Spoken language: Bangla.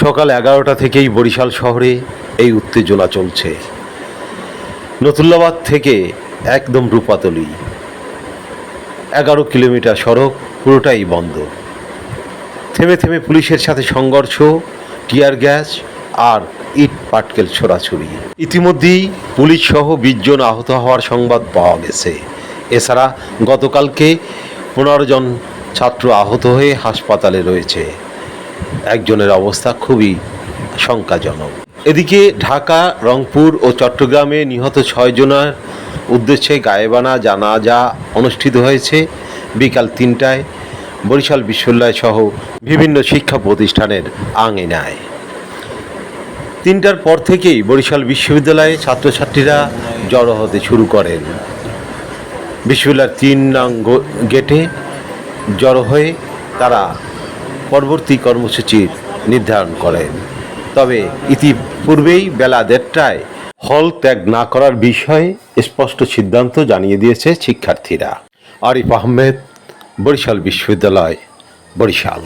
সকাল এগারোটা থেকেই বরিশাল শহরে এই উত্তেজনা চলছে। নতুল্লাবাদ থেকে একদম রূপাতলি। এগারো কিলোমিটার সড়ক পুরোটাই বন্ধ। থেমে থেমে পুলিশের সাথে সংঘর্ষ, টিয়ার গ্যাস আর ইট পাটকেল ছোড়াছুড়ি। ইতিমধ্যেই পুলিশ সহ বিশ জন আহত হওয়ার সংবাদ পাওয়া গেছে। এছাড়া গতকালকে পনেরো জন ছাত্র আহত হয়ে হাসপাতালে রয়েছে। একজনের অবস্থা খুবই শঙ্কাজনক। এদিকে ঢাকা, রংপুর ও চট্টগ্রামে নিহত ছয় জনের উদ্দেশ্যে গায়েবানা জানাজা অনুষ্ঠিত হয়েছে বিকাল তিনটায়। বরিশাল বিশ্ববিদ্যালয় সহ বিভিন্ন শিক্ষা প্রতিষ্ঠানের আঙিনায়। তিনটার পর থেকেই বরিশাল বিশ্ববিদ্যালয়ে ছাত্রছাত্রীরা জড়ো হতে শুরু করেন। বিশ্ববিদ্যালয়ের তিন নং গেটে জড়ো হয়ে তারা পরবর্তী কর্মসূচির নির্ধারণ করেন। তবে ইতিপূর্বেই বেলা দেড়টায় হল ত্যাগ না করার বিষয়ে স্পষ্ট সিদ্ধান্ত জানিয়ে দিয়েছে শিক্ষার্থীরা। আরিফ আহমেদ, বরিশাল বিশ্ববিদ্যালয়, বরিশাল।